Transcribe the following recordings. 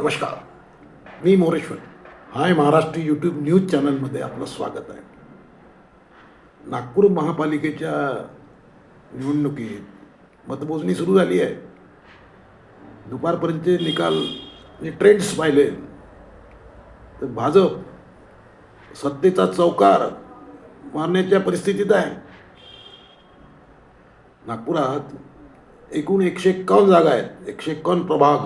नमस्कार. मी Moreshwar. Hi Maharashtra YouTube news चॅनलमध्ये आपलं स्वागत आहे. नागपूर महापालिकेच्या निवडणुकीत मतमोजणी सुरू झाली आहे. दुपारपर्यंतचे निकाल म्हणजे ट्रेंड्स पाहिले तर भाजप सत्तेचा चौकार मारण्याच्या परिस्थितीत आहे. नागपुरात एकूण एकशे एक्कावन्न जागा आहेत. एकशे एक्कावन्न प्रभाग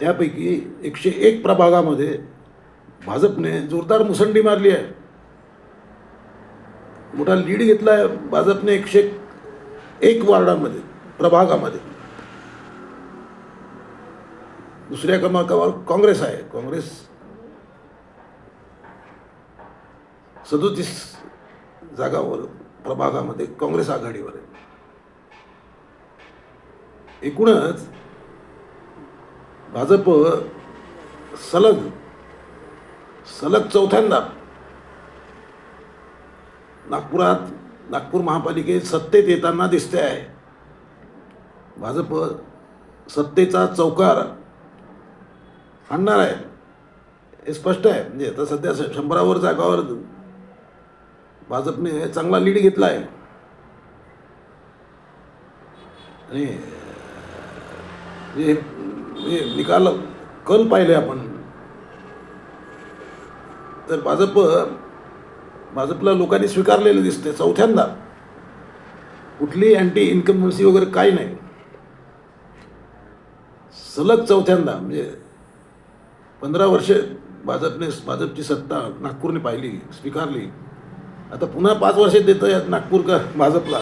त्यापैकी एकशे एक प्रभागामध्ये भाजपने जोरदार मुसंडी मारली आहे. मोठा लीड घेतला आहे भाजपने एकशे एक वार्डामध्ये प्रभागामध्ये. दुसऱ्या क्रमांकावर काँग्रेस आहे. काँग्रेस सदोतीस जागावर प्रभागामध्ये काँग्रेस आघाडीवर आहे. एकूणच भाजप सलग सलग चौथ्यांदा. नागपुरात नागपूर महापालिकेत सत्तेत येताना दिसते आहे. भाजप सत्तेचा चौकार आणणार आहे. हे स्पष्ट आहे. म्हणजे आता सध्या शंभरावर जागावर भाजपने चांगला लीड घेतला आहे आणि हे निकाल कल पाहिले आपण. तर भाजप भाजपला लोकांनी स्वीकारलेलं दिसते चौथ्यांदा. कुठली अँटी इन्कम्बन्सी वगैरे काही नाही. सलग चौथ्यांदा म्हणजे पंधरा वर्ष भाजपने भाजपची सत्ता नागपूरने पाहिली स्वीकारली. आता पुन्हा पाच वर्ष देतं यात नागपूर का भाजपला.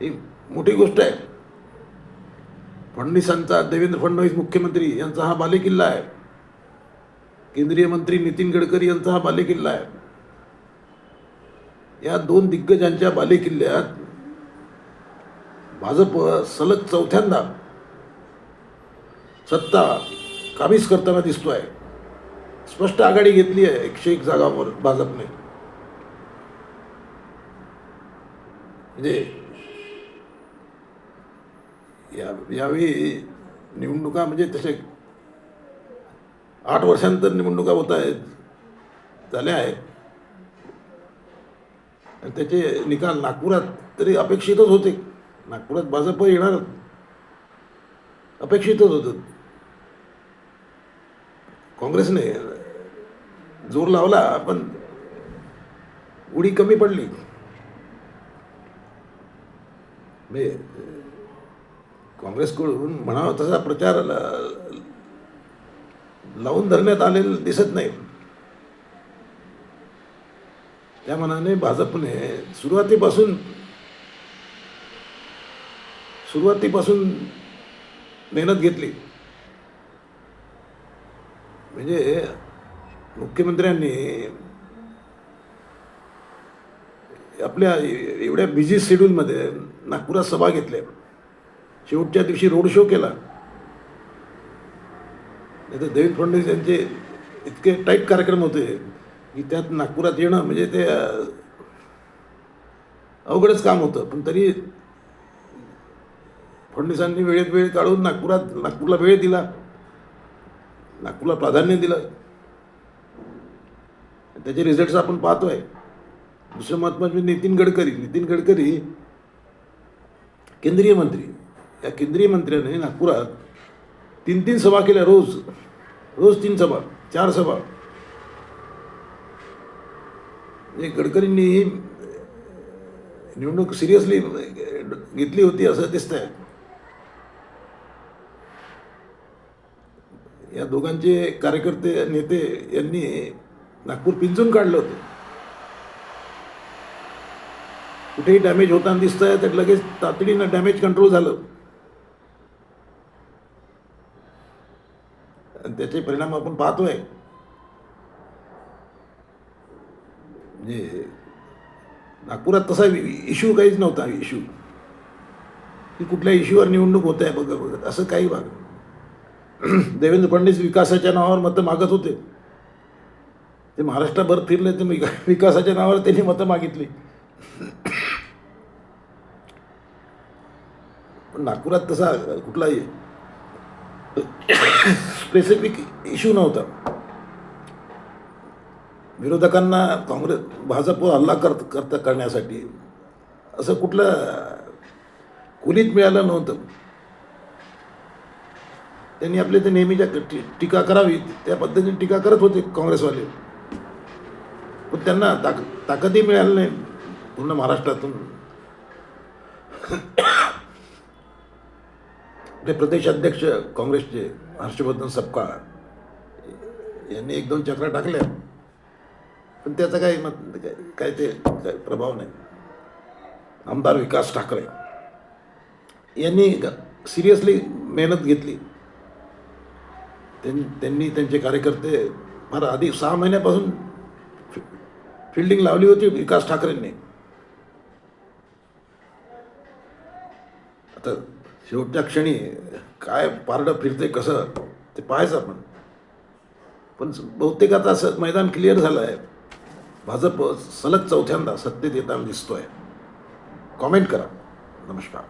ही मोठी गोष्ट आहे. फडणवीसांचा देवेंद्र फडणवीस मुख्यमंत्री यांचा हा बालेकिल्ला आहे. केंद्रीय मंत्री नितीन गडकरी यांचा हा बालेकिल्ला आहे. या दोन दिग्गजांच्या बालेकिल्ल्यात भाजप सलग चौथ्यांदा सत्ता काबीज करताना दिसतोय. स्पष्ट आघाडी घेतली आहे एकशे एक जागावर भाजपने. म्हणजे या यावेळी निवडणुका म्हणजे तसे आठ वर्षानंतर निवडणुका होत आहेत झाल्या आहेत. आणि त्याचे निकाल नागपुरात तरी अपेक्षितच होते. नागपुरात भाजप येणार. अपेक्षितच होतं. काँग्रेसने जोर लावला पण उडी कमी पडली. म्हणजे काँग्रेसकडून म्हणावा तसा प्रचार लावून धरण्यात आलेला दिसत नाही. त्या मनाने भाजपने सुरुवातीपासून सुरुवातीपासून मेहनत घेतली. म्हणजे मुख्यमंत्र्यांनी आपल्या एवढ्या बिझी शेड्यूलमध्ये नागपुरात सभा घेतल्या. शेवटच्या दिवशी रोड शो केला. नाही तर देवेंद्र फडणवीस यांचे इतके टाईट कार्यक्रम होते की त्यात नागपुरात येणं म्हणजे ते अवघडच काम होतं. पण तरी फडणवीसांनी वेळेत वेळ काढून नागपुरात नागपूरला वेळ दिला. नागपूरला प्राधान्य दिलं. त्याचे रिझल्ट्स आपण पाहतोय. दुसरं महत्त्वाचं म्हणजे नितीन गडकरी. नितीन गडकरी केंद्रीय मंत्री. या केंद्रीय मंत्र्याने नागपुरात तीन तीन सभा केल्या रोज. रोज तीन सभा चार सभा. म्हणजे गडकरींनी ही निवडणूक सिरियसली घेतली होती असं दिसतंय. या दोघांचे कार्यकर्ते नेते यांनी नागपूर पिंजून काढलं होतं. कुठेही डॅमेज होताना दिसतंय तर लगेच तातडीनं डॅमेज कंट्रोल झालं. आणि त्याचे परिणाम आपण पाहतोय. म्हणजे नागपुरात तसा इश्यू काहीच नव्हता इश्यू की कुठल्या इश्यूवर निवडणूक होत आहे बघ बघत असं काही भाग देवेंद्र फडणवीस विकासाच्या नावावर मतं मागत होते. ते महाराष्ट्राभर फिरले ते विकासाच्या नावावर त्यांनी मतं मागितली. पण नागपुरात तसा कुठलाही स्पेसिफिक इश्यू नव्हता. विरोधकांना काँग्रेस भाजपवर हल्ला करत करता करण्यासाठी असं कुठलं कुणीच मिळालं नव्हतं. त्यांनी आपले ते नेहमीच्या टी- टीका करावी त्या पद्धतीने टीका करत होते काँग्रेसवाले. पण त्यांना ताक ताकदही मिळाली नाही. पूर्ण महाराष्ट्रातून. आपले प्रदेशाध्यक्ष काँग्रेसचे हर्षवर्धन सपकाळ यांनी एक दोन चक्रा टाकल्या. पण त्याचा काही मत काय ते काय प्रभाव नाही. आमदार विकास ठाकरे यांनी सिरियसली मेहनत घेतली. त्यां- त्यांनी त्यांचे कार्यकर्ते फार आधी सहा महिन्यापासून फिल्डिंग लावली होती विकास ठाकरेंनी. आता शेवटच्या क्षणी काय पारडं फिरते कसं? ते पाहायचं आपण. पण बहुतेक आता असं मैदान क्लिअर झालं आहे भाजप सलग चौथ्यांदा सत्तेत येताना दिसतोय. कॉमेंट करा. नमस्कार.